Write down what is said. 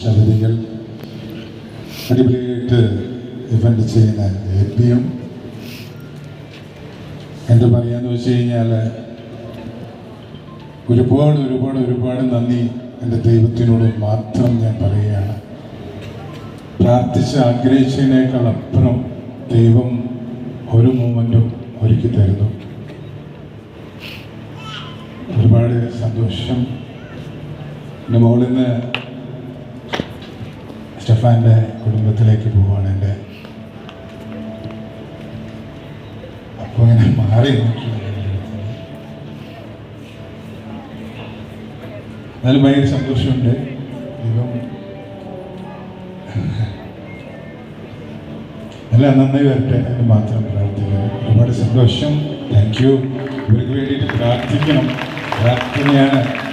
ശബരികൾ അടിപൊളിയായിട്ട് ഇവന്റ് ചെയ്യുന്ന എ പിയും എന്ത് പറയാന്ന് വെച്ച് കഴിഞ്ഞാൽ ഒരുപാട് ഒരുപാട് ഒരുപാട് നന്ദി എന്റെ ദൈവത്തിനോട് മാത്രം ഞാൻ പറയുകയാണ്. പ്രാർത്ഥിച്ച് ആഗ്രഹിച്ചതിനേക്കാൾ അപ്പുറം ദൈവം ഒരു മൂമെന്റും ഒരുക്കി തരുന്നു. ഒരുപാട് സന്തോഷം. എന്റെ മോളിന്ന് സ്റ്റെഫാന്റെ കുടുംബത്തിലേക്ക് പോവുകയാണ് എന്റെ അപ്പോൾ ഇങ്ങനെ മാറി എന്നാലും ഭയങ്കര സന്തോഷമുണ്ട്. ദൈവം എല്ലാം നന്നായി വരട്ടെ എന്ന് മാത്രം പ്രാർത്ഥിക്കുന്നു. ഒരുപാട് സന്തോഷം. താങ്ക് യു ഇവർക്ക് വേണ്ടിയിട്ട് പ്രാർത്ഥിക്കണം. പ്രാർത്ഥനയാണ്